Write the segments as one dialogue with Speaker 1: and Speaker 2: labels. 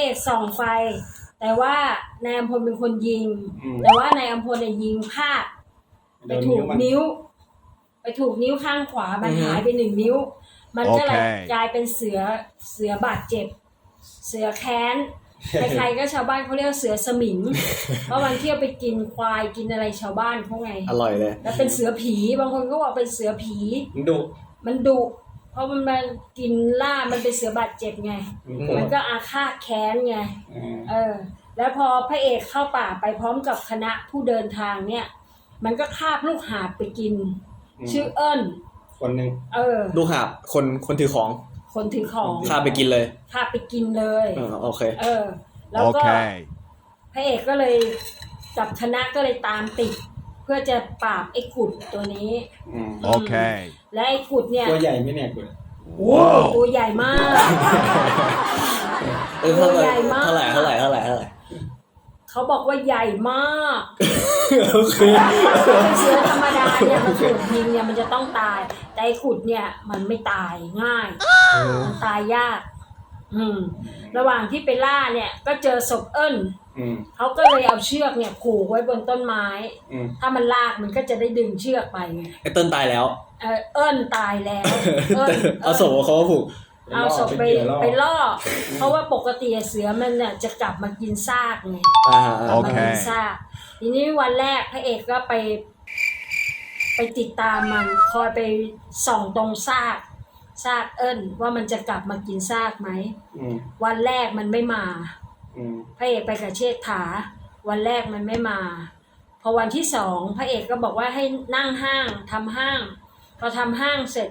Speaker 1: ระเอกส่องไฟ แต่ว่านายอัมพลเป็นคนยิง
Speaker 2: อืม
Speaker 1: แต่ว่านายอัมพลเนี่ยยิงพลาดไป
Speaker 2: โดน
Speaker 1: ถู
Speaker 2: นิ้
Speaker 1: ก
Speaker 2: วมัน
Speaker 1: นิ้ว ไปถูกนิ้วข้างขวามัน
Speaker 3: อือฮึ
Speaker 1: หายไปหนึ่งนิ้ว มันก็เลย
Speaker 4: โอเค
Speaker 1: กลายเป็นเสือเสือบาดเจ็บ เสือแค้น ใครๆก็ชาวบ้านเขาเรียกว่าเสือสมิง เพราะมันเที่ยวไปกินควายกินอะไรชาวบ้านเขาไง
Speaker 3: อร่อยเลย
Speaker 1: แล้วเป็นเสือผีบางคนก็บอกเป็นเสือผี
Speaker 2: มันดุ
Speaker 1: มันดุ เพราะมันมากินล่ามันเป็นเสือบาดเจ็บไง
Speaker 2: มันโกร
Speaker 1: มัน
Speaker 2: ธ
Speaker 1: ก็อาฆาตแค้นไง
Speaker 2: อ่า
Speaker 1: เออ แล้วพอพระเอกเข้าป่าไปพร้อมกับคณะผู้เดินทางเนี่ย มันก็คาบลูกหาบไปกิน ชื่อเอิญ
Speaker 2: คนหนึ่ง
Speaker 1: เออ
Speaker 3: ลูกหาบคนคนถือของ
Speaker 1: คนถือของ
Speaker 3: ข้าไปกินเลย
Speaker 1: คาบไปกินเลย
Speaker 3: เออโอเค
Speaker 1: เออ แล้วก็
Speaker 4: Okay.
Speaker 1: พระเอกก็เลยกับคณะก็เลยตามติดเพื่อจะปราบไอ้กุดตัวนี้
Speaker 2: อืม
Speaker 4: Okay.
Speaker 1: และไอ้กุดเนี่ย
Speaker 2: ตัวใหญ่ไหมเนี่ยกุด
Speaker 1: ตัวใหญ่มาก
Speaker 3: เออเท่าไห
Speaker 1: ตัวใหญ่
Speaker 3: ร่
Speaker 1: มาก
Speaker 3: เท่าไหร่เท่าไหร่เท่าไหร่เท่าไหร่
Speaker 1: เขาบอกว่าใหญ่มาก
Speaker 3: โอเค
Speaker 1: เป็นเสือธรรมดาเนี่ยมันถูกยิงเนี่ยมันจะต้องตาย แต่ไอ้ขุดเนี่ยมันไม่ตายง่าย มันตายยาก อืม ระหว่างที่ไปล่าเนี่ย ก็เจอศพเอิ้น
Speaker 2: อืม
Speaker 1: เขาก็เลยเอาเชือกเนี่ยผูกไว้บนต้นไม้
Speaker 2: อืม
Speaker 1: ถ้ามันลากมันก็จะได้ดึงเชือกไปไง
Speaker 3: ไอ้เติ้ลตายแล้ว
Speaker 1: เออเอิ้นตายแล้วเอิ้น
Speaker 3: เอาศพเขามาผูก
Speaker 1: เอาศพไป
Speaker 2: เหยื่อล่อ
Speaker 1: ไปล่อ เพราะว่าปกติเสือมันเนี่ยจะกลับมากินซากไง
Speaker 3: อ่า
Speaker 1: กลับมา
Speaker 4: โอเค
Speaker 1: กินซากทีนี้วันแรกพระเอกก็ไป ไปติดตามมันคอยไปส่องตรงซากซากเอิ้นว่ามันจะกลับมากินซากไหม
Speaker 2: อืม
Speaker 1: วันแรกมันไม่มา
Speaker 2: อืม
Speaker 1: พระเอกไปกับเชษฐา วันแรกมันไม่มา พอวันที่สองพระเอกก็บอกว่าให้นั่งห้างทำห้าง พอทำห้างเสร็จ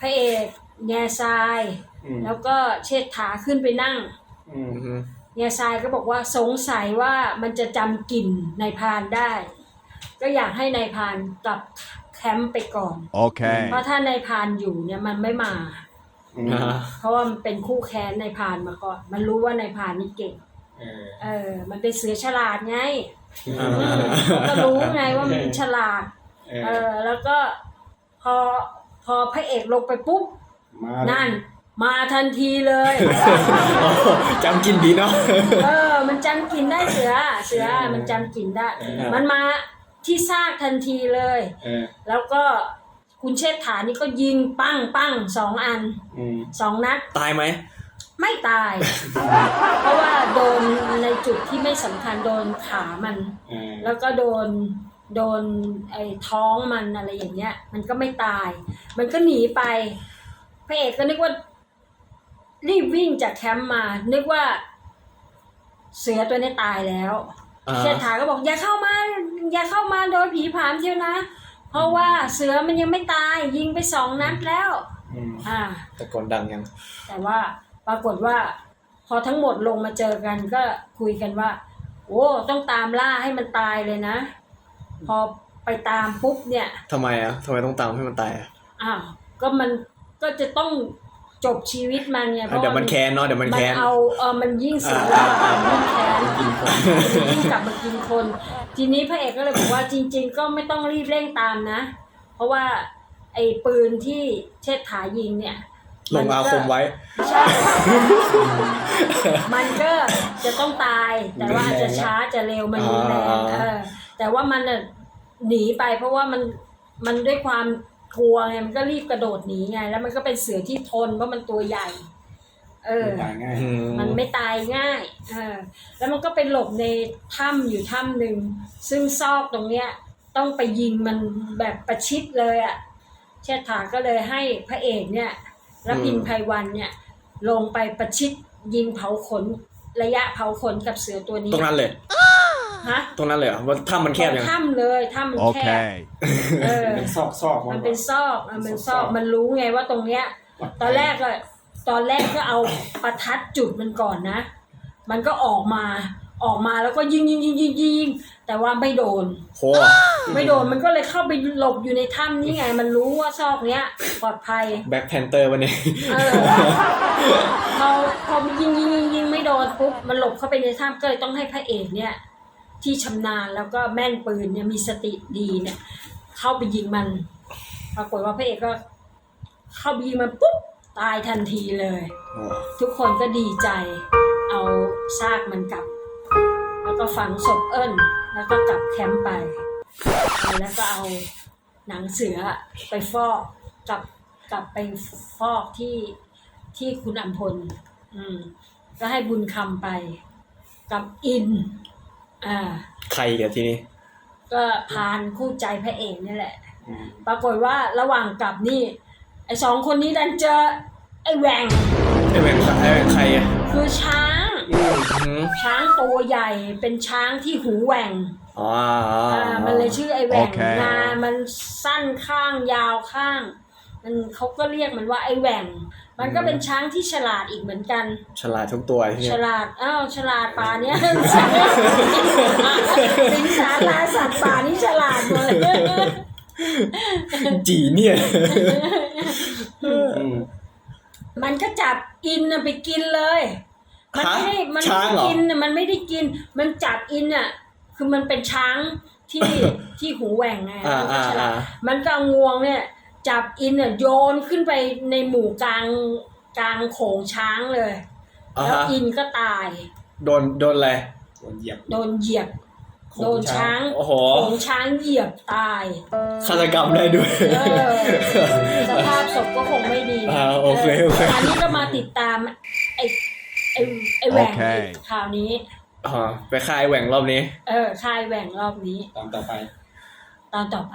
Speaker 1: พระเอกแง่ทราย
Speaker 2: อืม
Speaker 1: แล้วก็เชษฐาขึ้นไปนั่ง
Speaker 2: อืม
Speaker 3: อืม
Speaker 1: แง่ทรายก็บอกว่าสงสัยว่ามันจะจำกลิ่นนายพรานได้ ก็อยากให้นายพรานกลับแคมป์ไปก่อน
Speaker 4: Okay.
Speaker 1: เพราะถ้านายพรานอยู่เนี่ยมันไม่มา
Speaker 2: อืม
Speaker 3: อ่า
Speaker 1: เพราะว่ามันเป็นคู่แค้นนายพรานมาก่อน มันรู้ว่านายพรานนี่เก่ง
Speaker 2: เออ
Speaker 1: เออ มันเป็นเสือฉลาดไง
Speaker 3: อ่า
Speaker 1: ก็รู้ไงว่ามันฉลาด
Speaker 2: เอ
Speaker 1: เอ
Speaker 2: อ
Speaker 1: อ แล้วก็พอพอพระเอกลงไปปุ๊บ
Speaker 2: มา
Speaker 1: นั่น มาทันทีเลย
Speaker 3: โอ้จำกินดีเนาะ
Speaker 1: เออ มันจำกลินได้เสือ เสือมันจำกลินได้มันมาที่ซากทันทีเลย
Speaker 2: เออ
Speaker 1: แล้วก็ คุณเชษฐานี่ก็ยิงปั้งปั้งสองอัน
Speaker 2: อืม
Speaker 1: สองนัด
Speaker 3: ตายไหม
Speaker 1: ไม่ตาย เพราะว่าโดนในจุดที่ไม่สำคัญโดนขามัน
Speaker 2: เออ
Speaker 1: แล้วก็โดนโดนไอ้ท้องมันอะไรอย่างเงี้ย มันก็ไม่ตาย มันก็หนีไปพระเอกก็นึกว่ารีบวิ่งจากแคมป์มา นึกว่า เสือตัวนี้ตายแล้ว
Speaker 3: อ่า
Speaker 1: เชษฐาก็บอกอย่าเข้ามา อย่าเข้ามาโดนผีผามเชียวนะ เพราะว่าเสือมันยังไม่ตายยิงไปสองนัดแล้ว
Speaker 2: อืม
Speaker 1: อ่า
Speaker 3: ตะโกนดังยัง
Speaker 1: แต่ว่าปรากฏว่า พอทั้งหมดลงมาเจอกันก็คุยกันว่า โอ้ต้องตามล่าให้มันตายเลยนะ พอไปตามปุ๊บเนี่ย
Speaker 3: ทำไมอะทำไมต้องตามให้มันตายอะ
Speaker 1: อ้าวก็มันก็จะต้องจบชีวิตมันไงเพ
Speaker 3: อะ
Speaker 1: ราะ
Speaker 3: เดี๋ยวมันแค้นเนาะเดี๋ยวมัน
Speaker 1: มัน
Speaker 3: แค้น
Speaker 1: เอาเออมันยิ่งเสีย
Speaker 3: อ่า
Speaker 1: เวลา
Speaker 3: อ่า
Speaker 1: ยิ่งแค้น
Speaker 2: กินคน
Speaker 1: ยิ่งกลับมากินคน ทีนี้พระเอกก็เลยบอกว่าจริง ๆ ก็ไม่ต้องรีบเร่งตามนะ เพราะว่าไอ้ปืนที่เชษฐายิงเนี่ย
Speaker 3: ลงอาคมไว้
Speaker 1: ใช่ มันก็จะต้องตาย แต่ว่าอาจจะช้าจะเร็วมันรุนแรง
Speaker 3: อ่า
Speaker 1: เออแต่ว่ามันน่ะหนีไป เพราะว่ามันมันด้วยความกลัวไงมันก็รีบกระโดดหนีไง แล้วมันก็เป็นเสือที่ทนเพราะมันตัวใหญ่ เออ
Speaker 2: ตายง่าย
Speaker 3: อืม
Speaker 1: มันไม่ตายง่ายเออแล้วมันก็ไปหลบในถ้ำอยู่ถ้ำหนึ่ง ซึ่งซอกตรงเนี้ย ต้องไปยิงมันแบบประชิดเลยอะ่ะ เชษฐาก็เลยให้พระเอกเนี่ยรพินไพวันเนี่ย ลงไปประชิดยิงเผาขน ระยะเผาขนกับเสือตัวนี้
Speaker 3: ตรงนั้นเลย
Speaker 1: ฮะ
Speaker 3: ตรงนั้นเลยเหรอว่าถ้ามันแคบยัง
Speaker 1: ถ้ำเลยถ้ำมันแคบ
Speaker 4: Okay.
Speaker 1: เออ
Speaker 2: เป็นซอกซอก
Speaker 1: มันเป็นซอก มันเป็นซอก มันรู้ไงว่าตรงเนี้ย ตอนแรกก็ ตอนแรกก็เอาประทัดจุดมันก่อนนะ มันก็ออกมาออกมาแล้วก็ยิงยิงยิงยิงยิงแต่ว่าไม่โดน
Speaker 3: โห
Speaker 1: ไม่โดนมันก็เลยเข้าไปหลบอยู่ในถ้ำนี่ไง มันรู้ว่าซอกเนี้ย ปลอดภัย
Speaker 3: แบ็คแพนเตอร์วันนี้
Speaker 1: เออพอพอยิงยิงยิงยิงไม่โดนปุ๊บมันหลบเข้าไปในถ้ำก็เลยต้องให้พระเอกเนี่ย ที่ชำนาญแล้วก็แม่นปืนเนี่ยมีสติดีเนี่ย เข้าไปยิงมันปรากฏว่าพระเอกก็ เข้าไปยิงมันปุ๊บ ตายทันทีเลย ทุกคนก็ดีใจ เอาซากมันกลับ แล้วก็ฝังศพเอิ้นแล้วก็กลับแคมป์ไป แล้วก็เอาหนังเสือไปฟอกกลับกลับไปฟอกที่ที่คุณอัมพล อืม ก็ให้บุญคำไป กับอิน อ่า
Speaker 3: ใครเดี๋ยวทีนี้
Speaker 1: ก็พานคู่ใจพระเอกนี่แหละ
Speaker 2: อืม
Speaker 1: ปรากฏว่าระหว่างกลับนี่ ไอ้สองคนนี้ดันเจอไอ้แหวง
Speaker 3: ไอแหวงใครไอแหวงใครอะ
Speaker 1: คือช้าง
Speaker 2: อืม
Speaker 3: อืม
Speaker 1: ช้างตัวใหญ่เป็นช้างที่หูแหว่ง
Speaker 3: อ๋อ
Speaker 1: อ่ามันเลยชื่อไอ้แหว่ง
Speaker 4: โอเค
Speaker 1: งามันสั้นข้างยาวข้าง มันเขาก็เรียกมันว่าไอ้แหว่ง มันก็เป็นช้างที่ฉลาดอีกเหมือนกัน
Speaker 3: ฉลาดทุกตัวที่
Speaker 1: ฉ
Speaker 3: เนี่ย
Speaker 1: ลาด อ้าว ฉลาดป่าเนี้ย สิงสาราสัตว์ป่านี่ฉลาดหมดเลย
Speaker 3: จีเนี่ย
Speaker 2: อืม
Speaker 1: มันก็จับอินน่ะไปกินเลย มันไม่ได้มัน
Speaker 3: ช้า
Speaker 1: ไม่
Speaker 3: งเหร
Speaker 1: ได้
Speaker 3: อ
Speaker 1: กินน่ะมันไม่ได้กิน มันจับอินน่ะคือมันเป็นช้างที่ ที่หูแหว่งไง
Speaker 3: อ่า
Speaker 1: มันก็
Speaker 3: อ่า
Speaker 1: ฉลา
Speaker 3: อ่า
Speaker 1: ดมันก็เอางวงเนี่ย จับอินน่ะโยนขึ้นไปในหมู่กลางกลางโขงช้างเลย
Speaker 3: อ่า
Speaker 1: แล้ว
Speaker 3: ฮะ
Speaker 1: อินก็ตาย
Speaker 3: โดนโดนอะไร
Speaker 2: โดนเหยียบ
Speaker 1: โดนเหยียบ
Speaker 2: โขง
Speaker 1: โดนช้าง
Speaker 3: โอ้โห
Speaker 1: โขงช้างเหยียบตาย
Speaker 3: ฆาตกรรมได้ด้วย
Speaker 1: เออสภาพศพก็คงไม่ดี
Speaker 3: อ่าโอเคโอเค
Speaker 1: อันนี้ก็มาติดตามไอ้ไอ้ไอ้แหว่ง
Speaker 4: โอเค
Speaker 1: ข่าวนี้
Speaker 3: อ๋อไปคายแหว่งรอบนี้
Speaker 1: เออค่ายแหว่งรอบนี้
Speaker 2: ตามต่อไป
Speaker 1: ตอนต่อไป